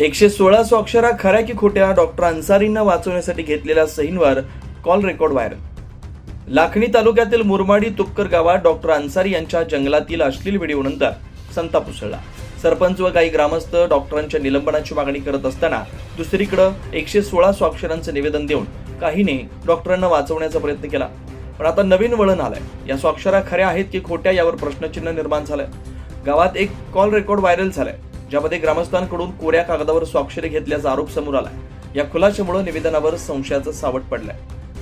एकशे सोळा स्वाक्षरा खऱ्या की खोट्या डॉक्टर अन्सारींना वाचवण्यासाठी घेतलेल्या सहींवर कॉल रेकॉर्ड व्हायरल. लाखणी तालुक्यातील मुरमाडी तुपकर गावात डॉक्टर अन्सारी यांच्या जंगलातील अश्लील व्हिडिओनंतर संताप उसळला. सरपंच व काही ग्रामस्थ डॉक्टरांच्या निलंबनाची मागणी करत असताना दुसरीकडं एकशे सोळा स्वाक्षरांचं निवेदन देऊन काहीने डॉक्टरांना वाचवण्याचा प्रयत्न केला. पण आता नवीन वळण आलंय. या स्वाक्षरा खऱ्या आहेत की खोट्या यावर प्रश्नचिन्ह निर्माण झालंय. गावात एक कॉल रेकॉर्ड व्हायरल झालाय. ज्यामध्ये ग्रामस्थांकडून कोऱ्या कागदावर स्वाक्षरी घेतल्याचा आरोप समोर आलाय. या खुलाशामुळे निवेदनावर संशयाचं सावट पडलंय.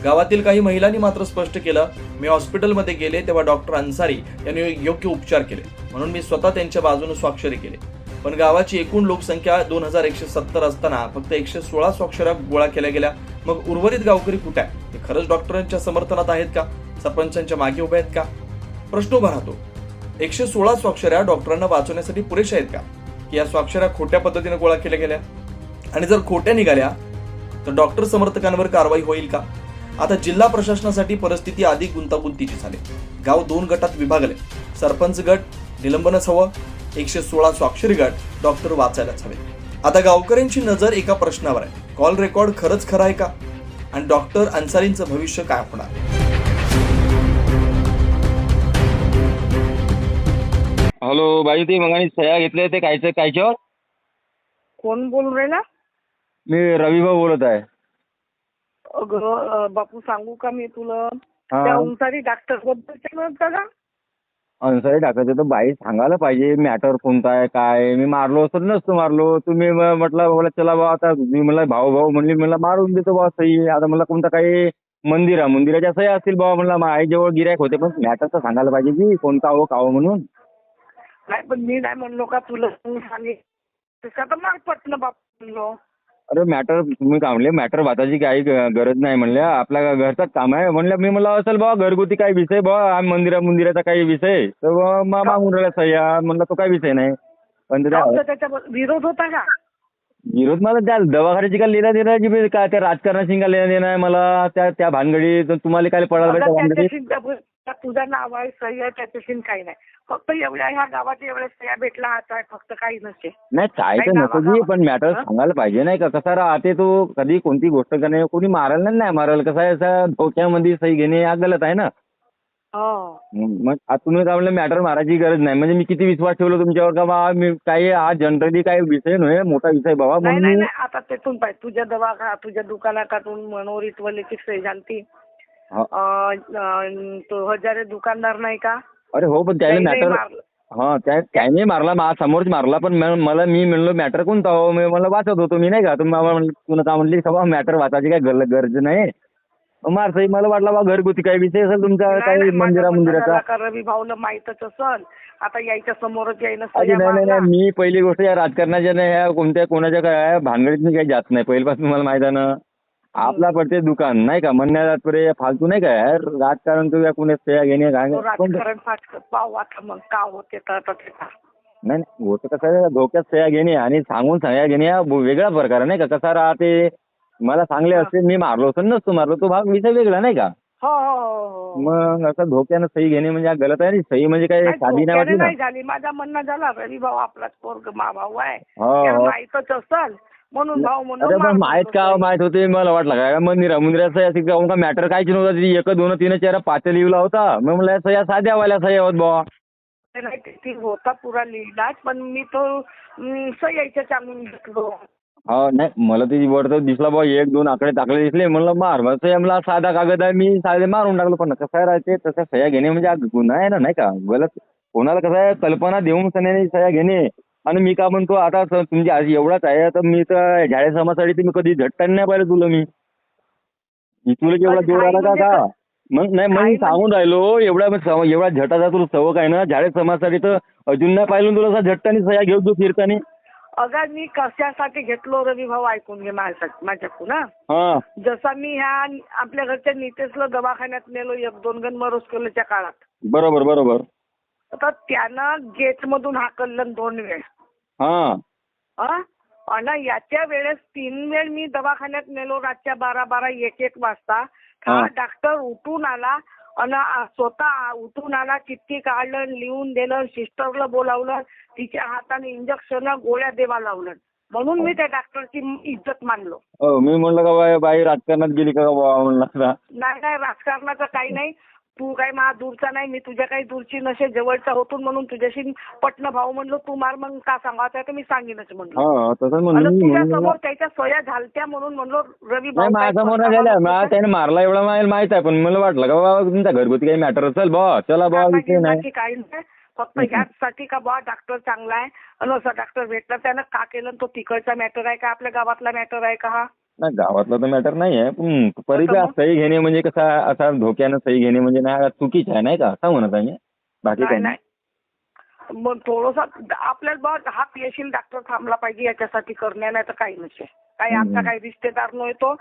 गावातील काही महिलांनी मात्र स्पष्ट केलं मी हॉस्पिटलमध्ये गेले तेव्हा डॉक्टर अन्सारी यांनी योग्य उपचार केले. म्हणून मी स्वतः त्यांच्या बाजूने स्वाक्षरी केली. पण गावाची एकूण लोकसंख्या दोन हजार एकशे सत्तर असताना फक्त एकशे सोळा स्वाक्षऱ्या गोळा केल्या गेल्या. मग उर्वरित गावकरी कुठे आहे ते खरंच डॉक्टरांच्या समर्थनात आहेत का? सरपंचांच्या मागे उभे आहेत का? प्रश्न उभा राहतो. एकशे सोळा स्वाक्षऱ्या डॉक्टरांना वाचवण्यासाठी पुरेशा आहेत का? की या स्वाक्षऱ्या खोट्या पद्धतीने गोळा केल्या गेल्या. आणि जर खोट्या निघाल्या तर डॉक्टर समर्थकांवर कारवाई होईल का? आता जिल्हा प्रशासनासाठी परिस्थिती अधिक गुंतागुंतीची झाली. गाव दोन गटात विभागले. सरपंच गट निलंबनच हवं. एकशे सोळा स्वाक्षरी गट डॉक्टर वाचायलाच हवे. आता गावकऱ्यांची नजर एका प्रश्नावर आहे. कॉल रेकॉर्ड खरंच खरं आहे का? आणि डॉक्टर अन्सारींचं भविष्य काय होणार? हॅलो बाई ते मगानी सह्या घेतल्या ते कायचं कायच्यावर? कोण बोलून राहिला? मी रविभाऊ बोलत आहे. अगं बापू सांगू का मी तुला? हा. त्या डॉक्टरबद्दल का? अन्सारी टाकायचं तर बाई सांगायला पाहिजे मॅटर कोणता आहे काय मी मारलो असतो नसतो मारलो. तुम्ही म- म्हटलं मला चला बा आता मी मला भाऊ भाऊ म्हणली मला मारून देतो बा सही. आता मला कोणता काही मंदिर आहे मंदिराच्या सह्या असतील बाबा म्हणलं आईजवळ गिरायक होते. पण मॅटर तर सांगायला पाहिजे की कोणता हो काहो म्हणून. नाही पण मी नाही म्हणलो का तुला तू सांगितलं का तर मार पटलं बापू म्हणलो. अरे मॅटर तुम्ही काय म्हणले मॅटर वाचायची काही ग- गरज नाही म्हणले आपल्या घरचाच काम आहे. म्हणलं मी म्हणलं असेल बा घरगुती काही विषय बा मंदिरा मंदिराचा काही विषय. तर बुवा मा- मागून राहिला सह्या. म्हणलं तो काही विषय नाही. पण ते का त्या- होता त्याच्या विरोध होता का? विरोध मला त्या दवाखान्याची काय लेणं देणं आहे की काय त्या राजकारणाशी काय लेणं देणं आहे मला? त्या त्या भानगडी तुम्हाला काय पडायला आता पाहिजे त्या भानगडीत? त्याच्याशी त्या- तुझं नाव आहे सही आहे त्याच्याशी काही नाही. फक्त एवढ्या ह्या गावात एवढ्या सह्या भेटला हात आहे फक्त काही नसते. नाही काय तर नाही नको पण मॅटर? सांगायला पाहिजे नाही का? कसा राहते तो कधी कोणती गोष्ट करणे कोणी मारायला नाही मारायला कसं आहे असं धोक्यामध्ये सही घेणे हा गलत आहे ना? हो. मग आता तुम्ही काय म्हणलं मॅटर मारायची गरज नाही. म्हणजे मी किती विश्वास ठेवलो तुमच्यावर का बा मी काही हा जनरली काही विषय नव्हे मोठा विषय बाबा. नाही म्हणून नाही नाही आता तेथून पाहिजे तुझ्या दवाखा तुझ्या दुकानातून मनोरीत हा. अं, अं, तो हजारे दुकानदार नाही का? अरे हो पण त्याने मॅटर. हा त्या त्याने मारला मा समोरच मारला पण मला मी म्हणलो मॅटर कोणता हो मी मला वाचत होतो मी नाही का? तुम्ही मला म्हणलं का सभा मॅटर वाचायची काय गरज नाही. मार सही मला वाटलं बा घरगुती काही विषय असेल तुमचा काही मंदिरा मंदिराचा. रवी भाऊला माहीतच असल? आता यायच्या समोरच मारला. मी पहिली गोष्ट या राजकारणाच्या नाही कोणत्या कोणाच्या काय भानगडीत मी काही जात नाही पहिल्यापासून मला माहीत आहे ना. आपला पडते दुकान नाही का? म्हणण्यात पुरे फालतू नाही काय राजकारण तुझ्या कोणी सह्या घेणे काय तो राजकारण फाटक पाहू आता मग का होते तर आता ते का. नाही नाही होतं कसं आहे धोक्यात सह्या घेणे आणि सांगून सह्या घेणे हा बो- वेगळा प्रकार आहे नाही का? कसा राहते? मला सांगले असते मी मारलो असतो नसतो मारलो तो भाग विषय वेगळा नाही का? हो हो हो हो. मग असं धोक्यानं सही घेणे म्हणजे हा गलत आहे आणि सही म्हणजे काय नाही, साधी नाही धोक्याने वाटली ना? नाही झाली. माझा म्हणणं झाला रवी भाऊ आपलाच पोरग मा भाऊ आहे. हो. त्याला हो माहीतच असल. म्हणून भाऊ म्हणून अरे पण मारतो माहीत तो का. माहीत होते मला वाटलं काय? मंदिरा मंदिराचं मॅटर काहीच नव्हतं ती एक दोन तीन चार पाच लिहिला होता. मग म्हणलं सह्या साध्या वाल्या सह्या होत बुवा. नाही ते- ती होता पुरा लिहिलाच पण मी तो अं, सह्याच्या घेतलो. हो नाही मला ते वर दिसला बुवा एक दोन आकडे टाकले दिसले. म्हणलं मार मग सह्या मला साधा कागद आहे मी साधे मारून टाकलो पण कसं आहे राहते? तसं सह्या घेणे म्हणजे हा गुन्हा आहे ना नाही का? गलत कोणाला कसं आहे कल्पना देऊन सह्या घेणे. आणि मी का म्हणतो आता तुमची आज एवढाच आहे तर मी तर झाडे समाजासाठी तर मी कधी झटकन नाही पाहिलं तुला मी. मी तुला अरे जोर आला का म्हणजे आता मग नाही मग मी म्हणजे- सांगून राहिलो एवढा मग सव- एवढा झटाचा तुला सवक आहे ना झाडे समाजासाठी तर अजून नाही पाहिलं ना तुला असा झट्टानी सह्या घेऊ तू फिरतानी. अगं मी कशासाठी घेतलो रवी भाऊ ऐकून घे माझ्या माझ्याकडून हा? हा. जसा मी ह्या आपल्या घरच्या नितेशला दवाखान्यात नेलो एक दोन गण मरोस्कोलच्या काळात. बरोबर बरोबर. तर त्यानं गेट मधून हाकललं दोन वेळ. याच्या वेळेस तीन वेळ मी दवाखान्यात नेलो रातच्या बारा बारा एक एक वाजता. डॉक्टर उठून आला आणि स्वतः उठून आला चिठ्ठी काढलं लिहून दिलं सिस्टरला बोलावलं तिच्या हाताने इंजेक्शन गोळ्या देवा लावलं. म्हणून मी त्या डॉक्टरची इज्जत मानलो. हो मी म्हणलं का बाई राजकारणात गेली का. नाही नाही राजकारणाचं काही नाही. तू काही मा दूरचा नाही मी तुझ्या काही दूरची नसे जवळचा होतून म्हणून तुझ्याशी पटणं भाऊ म्हणलो तू मार मग का सांगायचं? तर मी सांगेनच म्हणलो. हा तसं म्हणलं आणि मी तुझ्या म्हणलं समोर त्याच्या सह्या झालत्या म्हणून म्हणलो रवी नाही भाऊ काही माझ्यासमोर पटणं नाही झाल्या. भाऊ मला तुझ्या- त्याने मारला एवढा मला माहीत आहे पण मला वाटलं का बाबा तुमच्या घरगुती काही मॅटर असेल बा चला बा विषय नाही. कामाची काही नाही. फक्त ह्याचसाठी का बा डॉक्टर चांगला आहे. आणि असा डॉक्टर भेटला त्यानं का केलं? आणि तो तिकडचा मॅटर आहे का? आपल्या गावातला मॅटर आहे का? हा नाही गावातला तर मॅटर नाही आहे पण परी कसं मग? सही घेणे म्हणजे कसं असा धोक्यानं सही घेणे म्हणजे नाही चुकीचं आहे नाही का? असं म्हणत आहे मी. बाकी काही नाही. मग थोडस आपल्याला बा हा पेशील डॉक्टर थांबला पाहिजे याच्यासाठी करण्या नाही तर काही नसेल काही आमचा काही रिश्तेदार नव्हतो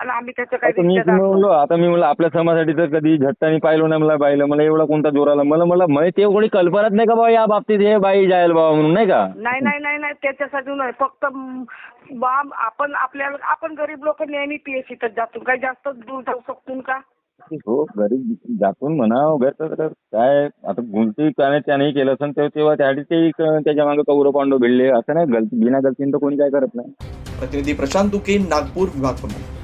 आणि आम्ही त्याचं काही आता मी रिश्तेदार म्हणलो. आता मी म्हणलं आपल्या समाजासाठी तर कधी झट्टाने पाहिलो नाही मला बाईला. मला एवढा कोणता जोर आला? मला मला मला ते कोणी कल्पनाच नाही का बाबा या बाबतीत हे बाई जाईल बाबा म्हणून नाही का? नाही नाही नाही नाही. त्याच्यासाठी नाही. फक्त बा आपण आपल्याला आपण गरीब लोक नेहमी पीएससीतच जातो. काही जास्त दूर जाऊ शकतो का? हो घरी जातून म्हणा घर तर तर काय? आता गुंती त्याने त्याने केलं असेल तेव्हा तेव्हा त्यासाठी ते त्याच्यामागे कौरव पांडव भिडले? असं नाही. गलती बिना गलतीनं तर कोणी काय करत नाही. प्रतिनिधी प्रशांत दुके नागपूर विभाग प्रमुख.